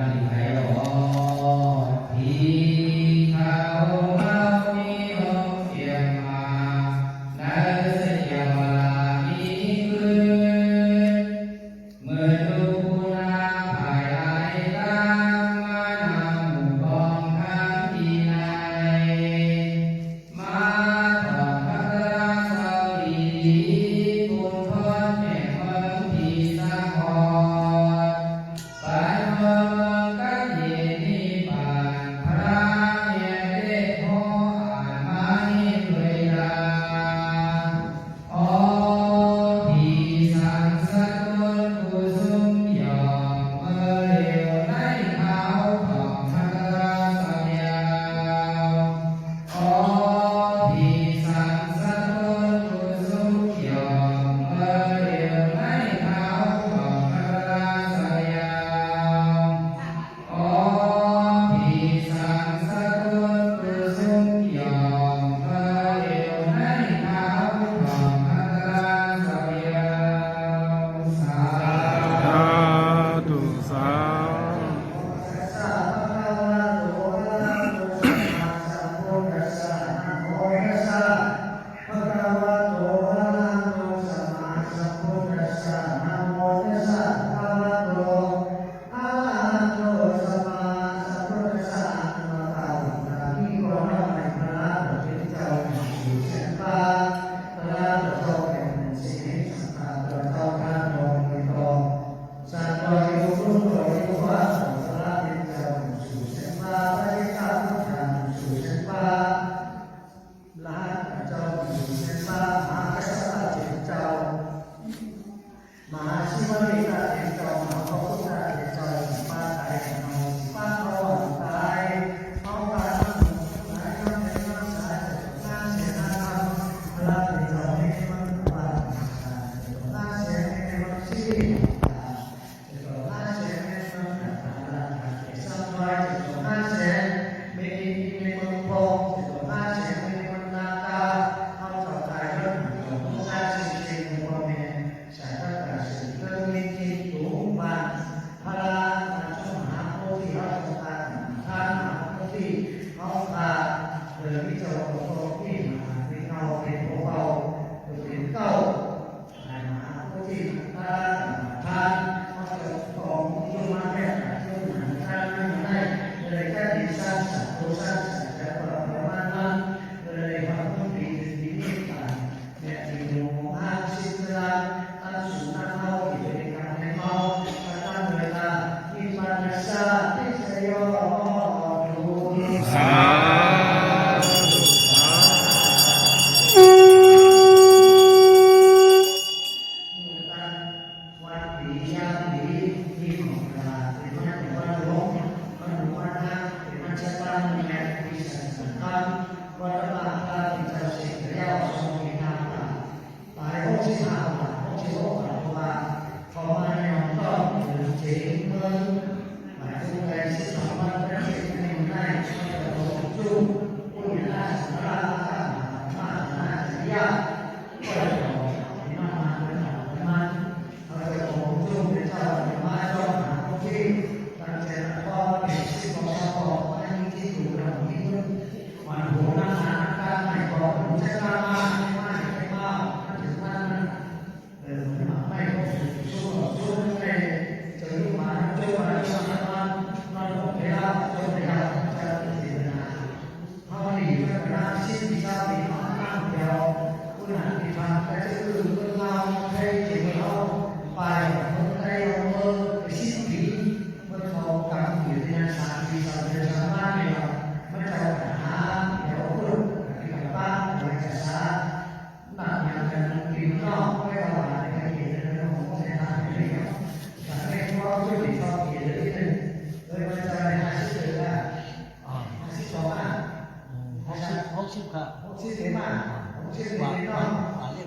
ลั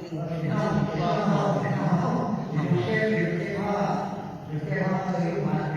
อ่า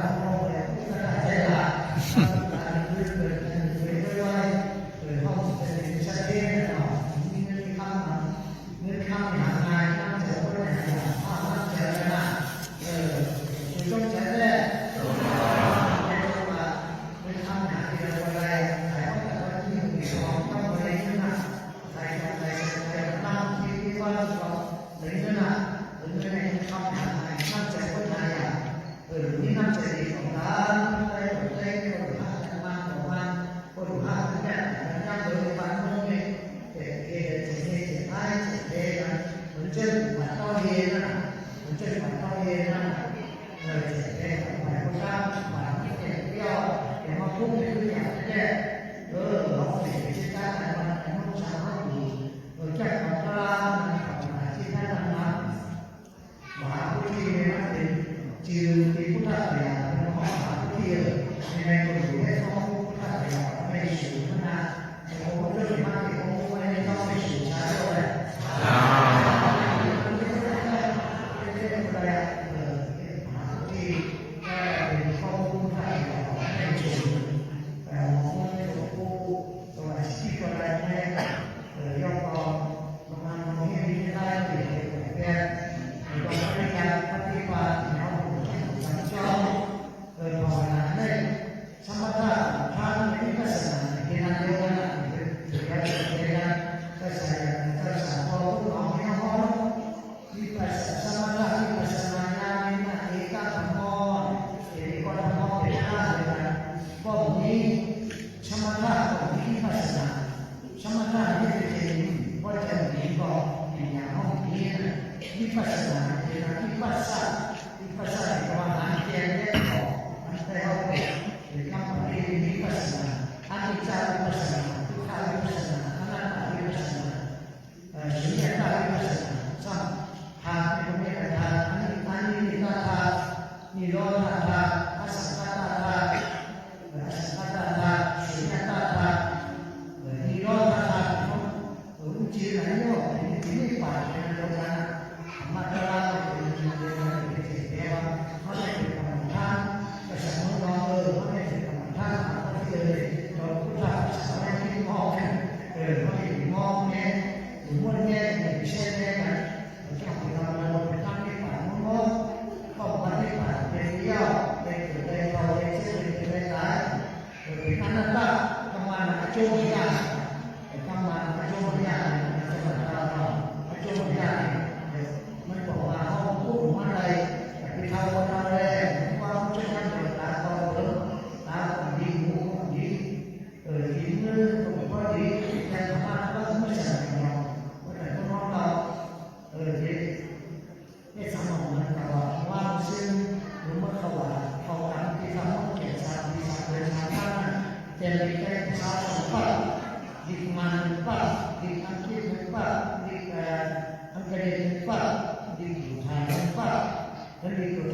Amen. người trẻ trẻ, không phải mà là những trẻ để mà không thể như nhà trẻ ừ nó để cái ta lại mà không sao hết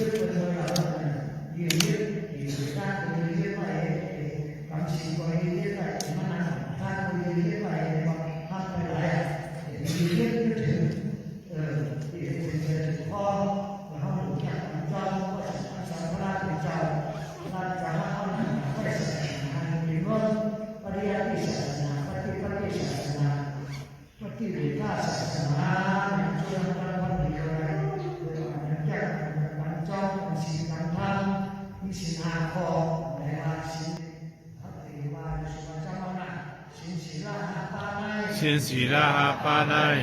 สุด ရှင်စီလာပါနိုင်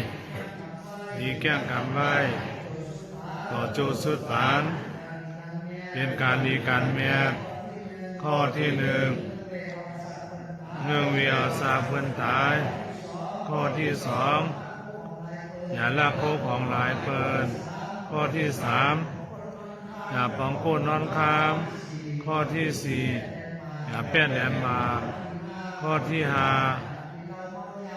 ဒီကံကံไว้ต่อโจสุดปานเป็นการดีการเมียนข้อที่หนึ่งเนื่องวิอาสาเพื่อนตาย ข้อที่สองอย่าลักโคของหลายเปินข้อที่สามอย่าปองโคนนอนคาม ข้อที่สี่อย่าแป้นแหลมมา ข้อที่ห้า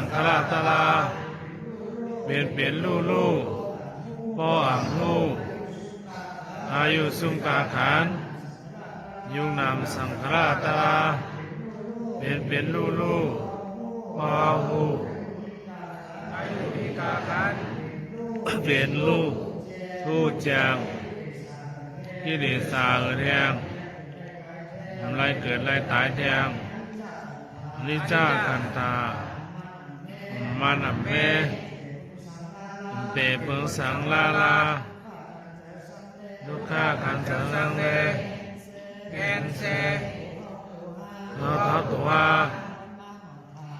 สังฆราตลาเป็นเป็นลูกลูกพ่ออ่ำลูกอายุสุงกาขานโยงนามสังฆราตลาเป็นเป็นลูกลูกพ่อหูอายุมีกาขานเป็นลูกทูตจางที่เดสาเออแทงทำไรเกิดไรตายแทงนิจาคันตา มานัมเมเตเปิงสังลาลาดุขาขันสังลังเลเกนเซนอทัตตัว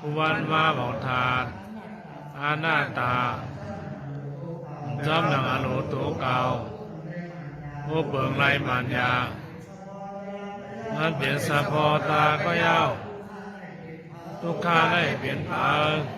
อุวันวาบอกทานอาณาตาจอมหนังอโลตัวเก่าผู้เปิงไรมันยามันเปลี่ยนสะพอตาก็ยาวทุกข้าได้เปลี่ยนผ่านพอเปือว่าจะก่อนได้มันโดยนำนาเกิดเกิดตายตายมายอกนำนาจะจ่าสีฟ้าถึง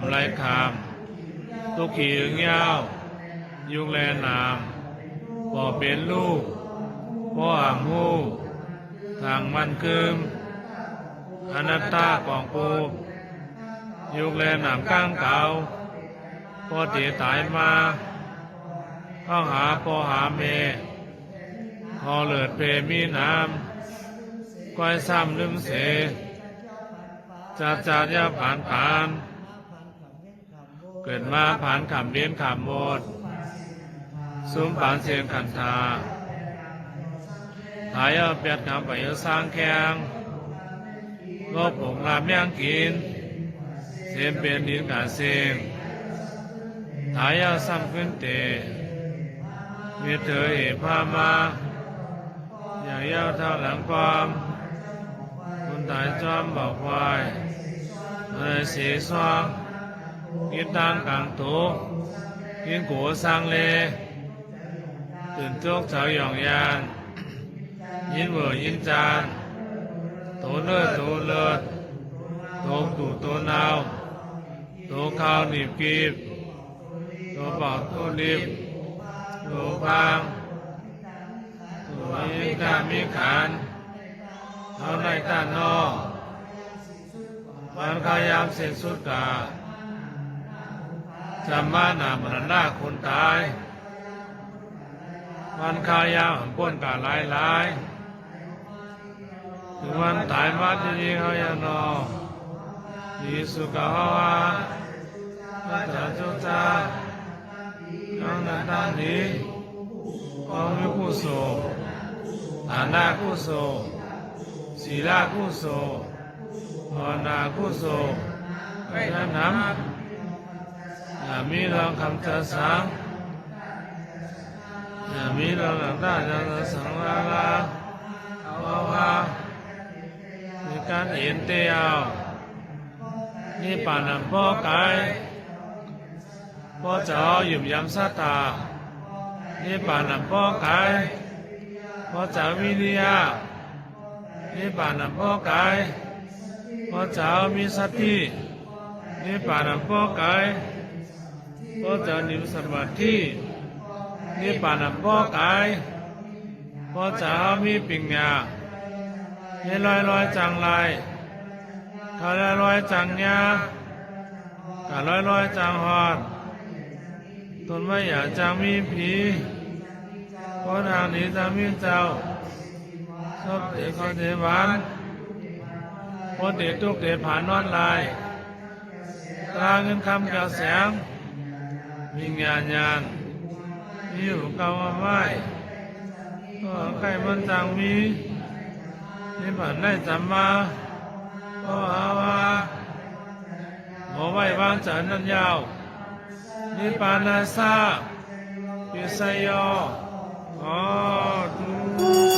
ยุคแลหานยุคแลนามไรคามตุกขี่อึงยาวยุคแลนามพ่อเป็นลูกพ่ออ่างหูทางมันคืมอนัตตากองปูยุคแลนามก้างเก่าพ่อตีตายมาข้องหาพ่อหาเมพอเลิดเพมีน้ำก้อยซ้ำลืมเสจัดจัดยาผ่านผ่าน เกิดมาผ่านขำเลี้ยนขำหมดซุ้มผ่านเสียงขันธาหายเอาเปียดขำไปเอาสร้างแข้งลบผงลามย่างกิน เสียมเปลี่ยนดินกาเสียงหายาซ้ำขึ้นเตะเมียเธอเอพามาอย่างยาเท่าหลังความคนตายจอมบอกควายเออเสียสวาง กินตังกังตุกกินกัวสังเลตื่นทุกเฉาหยองยานยินเวอยินจานโตเลิศโตเลิศโตตู่โตนาวโตข้าวหนีบกีบโตเป่าโตรีบโตพางมีกามีขานเอาในตานนอกวันขายามเส้นสุดกา จำบ้านามรณะคนตาย วันขายามหันป้นกาหลายหลายถึงวันตายมาที่นี่เขายังนอยีสุกาวาพระเจ้าจุจากังนันทานี้ความวิกุโสฐานะกุโสศีลกุโสภาวนากุโสพระน้ำ อย่ามีเราคำจะสังอย่ามีเราหลังได้จะสังลาลาเอาว่ามีการเห็นเตียวนี่ป่านำพ่อกายพ่อเจ้าหยุมยำสัตตานี่ป่านำพ่อกายพ่อเจ้าวิริยะนี่ป่านำพ่อกายพ่อเจ้ามีสตินี่ป่านำพ่อกาย พ่อเจ้านิมสมาธินี่ป่านำพ่อกายพ่อเจ้ามีปัญญานี่ลอยลอยจังไรถ้าลอยลอยจังยาถ้าลอยลอยจังหอดตนไม้อยากจังมีผีเพราะทางนี้จะมีเจ้าชอบเด็กก็เดหวานเพราะเด็กทุกเด็กผ่านนอนลายตาเงินคำแก้วแสง มีงานยานมีอยู่กามาไม้ก็ใครมันจังมีนี่ผ่านได้จำมาเพราะหาว่าหมอไหววางจันนันยาว นิปานาซาปิสยโยอ๋อ